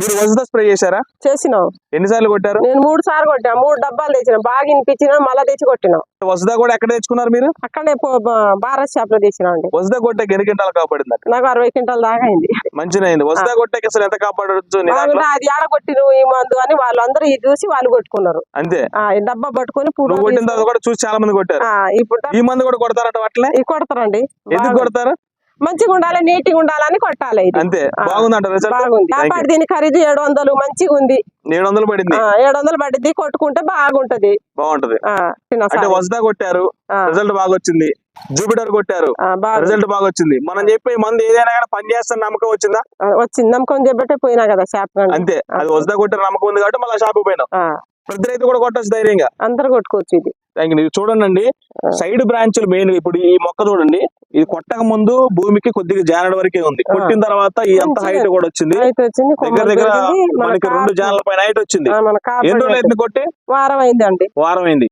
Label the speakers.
Speaker 1: మీరు వసత స్ప్రే చేశారా?
Speaker 2: చేసినాం.
Speaker 1: ఎన్నిసార్లు కొట్టారు?
Speaker 2: నేను మూడు సార్లు కొట్టినా. మూడు డబ్బాలు తెచ్చిన. బాగా వినిపించిన మళ్ళా తెచ్చి కొట్టినాం.
Speaker 1: వసద కూడా ఎక్కడ తెచ్చుకున్నారు మీరు?
Speaker 2: అక్కడే భారత్ షాప్లో తెచ్చినాం అండి.
Speaker 1: వసద కొట్టకి ఎన్ని క్వింటాలు కాపాడింది
Speaker 2: నాకు అరవై క్వింటాల దాకా అయింది.
Speaker 1: మంచిగా అయింది. వసద కొట్టకి అసలు ఎంత కాపాడవచ్చు
Speaker 2: అది ఆడ కొట్టిరు ఈ మందు అని వాళ్ళు అందరూ ఇది చూసి వాళ్ళు కొట్టుకున్నారు.
Speaker 1: అంతే.
Speaker 2: డబ్బా పట్టుకొని
Speaker 1: కొట్టిన తర్వాత కూడా చూసి చాలా మంది కొట్టారు.
Speaker 2: ఇప్పుడు
Speaker 1: ఈ మందు కూడా కొడతారట అట్లే
Speaker 2: కొడతారండి.
Speaker 1: ఎందుకు కొడతారు?
Speaker 2: మంచిగా ఉండాలి నీట్గా ఉండాలని కొట్టాలి
Speaker 1: అంతే.
Speaker 2: బాగుంది. దీని ఖరీదు ఏడు వందలు మంచిగా ఉంది.
Speaker 1: ఏడు వందలు పడింది.
Speaker 2: ఏడు వందలు పడిద్ది కొట్టుకుంటే బాగుంటది.
Speaker 1: బాగుంటది. అంటే. వసద కొట్టారు రిజల్ట్ బాగా వచ్చింది జూపిటర్ కొట్టారు. రిజల్ట్ బాగా వచ్చింది మనం చెప్పే మందు ఏదైనా కానీ పని చేస్తాను నమ్మకం వచ్చిందా?
Speaker 2: వచ్చింది. నమ్మకం చెప్పట్టే పోయినా కదా షాప్
Speaker 1: అంతే. అది వసద కొట్టారు నమ్మకం ఉంది కాబట్టి మళ్ళీ షాప్ పోయినాం. ప్రతి రైతు కూడా కొట్టచ్చు ధైర్యంగా.
Speaker 2: అందరు కొట్టుకోవచ్చు ఇది.
Speaker 1: చూడండి. సైడ్ బ్రాంచ్లు మెయిన్ ఇప్పుడు ఈ మొక్క చూడండి. ఇది కొట్టక ముందు భూమికి కొద్దిగా జానడ వరకే ఉంది. కొట్టిన తర్వాత ఈ అంత హైట్ కూడా వచ్చింది. దగ్గర దగ్గర మనకి రెండు జానల పైన హైట్ వచ్చింది. ఎన్ని రోజులు అయింది కొట్టి?
Speaker 2: వారం అయిందండి.
Speaker 1: వారం అయింది.